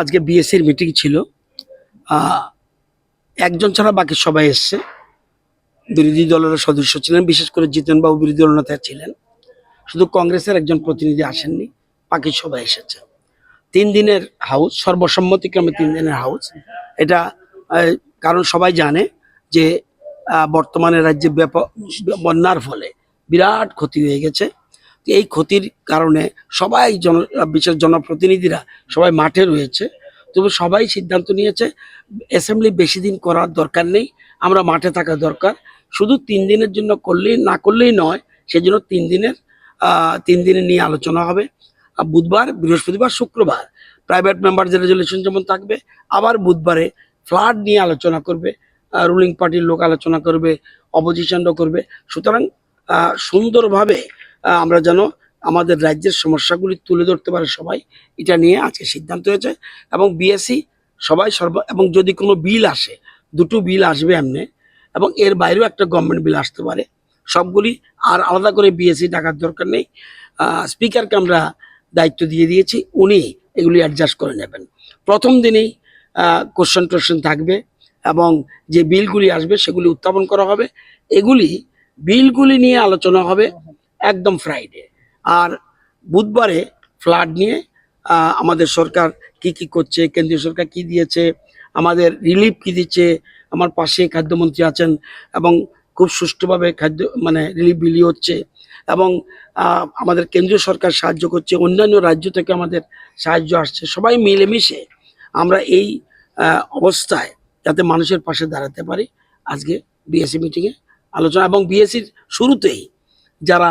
আজকে বিএসসির মিটিং ছিল। একজন ছাড়া বাকি সবাই এসছে। বিরোধী দলের সদস্য ছিলেন, বিশেষ করে জিতেনবাবু বিরোধী দলনেতা ছিলেন। শুধু কংগ্রেসের একজন প্রতিনিধি আসেননি, বাকি সবাই এসেছে। তিন দিনের হাউস সর্বসম্মতিক্রমে তিন দিনের হাউস এটা কারণ সবাই জানে যে বর্তমানে রাজ্যে ব্যাপক বন্যার ফলে বিরাট ক্ষতি হয়ে গেছে। এই ক্ষতির কারণে সবাই জন, বিশেষ জনপ্রতিনিধিরা সবাই মাঠে রয়েছে। তবে সবাই সিদ্ধান্ত নিয়েছে, অ্যাসেম্বলি বেশি দিন করার দরকার নেই, আমরা মাঠে থাকা দরকার। শুধু তিন দিনের জন্য করলেই, না করলেই নয়, সেজন্য তিন দিনের তিন দিনে নিয়ে আলোচনা হবে। বুধবার, বৃহস্পতিবার, শুক্রবার প্রাইভেট মেম্বারদের রেজলিউশন যেমন থাকবে, আবার বুধবারে ফ্লাড নিয়ে আলোচনা করবে রুলিং পার্টির লোক আলোচনা করবে অপোজিশনও করবে। সুতরাং সুন্দরভাবে আমরা যেন আমাদের রাজ্যের সমস্যাগুলি তুলে ধরতে পারে সবাই। এটা নিয়ে আজকে সিদ্ধান্ত হয়েছে এবং বিএসসি সবাই সর্ব, এবং যদি কোনো বিল আসে, দুটো বিল আসবে এমনি, এবং এর বাইরেও একটা গভর্নমেন্ট বিল আসতে পারে, সবগুলি আর আলাদা করে বিএসসি ডাকার দরকার নেই। স্পিকারকে আমরা দায়িত্ব দিয়ে দিয়েছি, উনি এগুলি অ্যাডজাস্ট করে নেবেন। প্রথম দিনেই কোশ্চেন টোশ্চেন থাকবে এবং যে বিলগুলি আসবে সেগুলি উত্থাপন করা হবে। এগুলি, বিলগুলি নিয়ে আলোচনা হবে একদম ফ্রাইডে আর বুধবারে ফ্লাড নিয়ে আমাদের সরকার কি কি করছে, কেন্দ্রীয় সরকার কি দিয়েছে, আমাদের রিলিফ কি দিচ্ছে, আমার পাশে খাদ্যমন্ত্রী আছেন এবং খুব সুষ্ঠুভাবে খাদ্য মানে রিলিফ বিলি হচ্ছে এবং আমাদের কেন্দ্রীয় সরকার সাহায্য করছে, অন্যান্য রাজ্য থেকে আমাদের সাহায্য আসছে, সবাই মিলেমিশে আমরা এই অবস্থায় যাতে মানুষের পাশে দাঁড়াতে পারি। আজকে বিএসসি মিটিংয়ে আলোচনা, এবং বিএসসির শুরুতেই যারা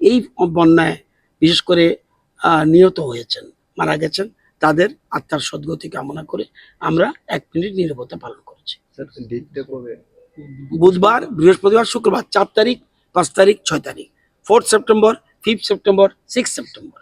এই বন্যায় বিশেষ করে নিহত হয়েছেন মারা গেছেন তাদের আত্মার সদ্গতি কামনা করে আমরা এক মিনিট নিরাপত্তা পালন করেছি। বুধবার বৃহস্পতিবার শুক্রবার চার তারিখ পাঁচ তারিখ ছয় তারিখ fourth September fifth September six September.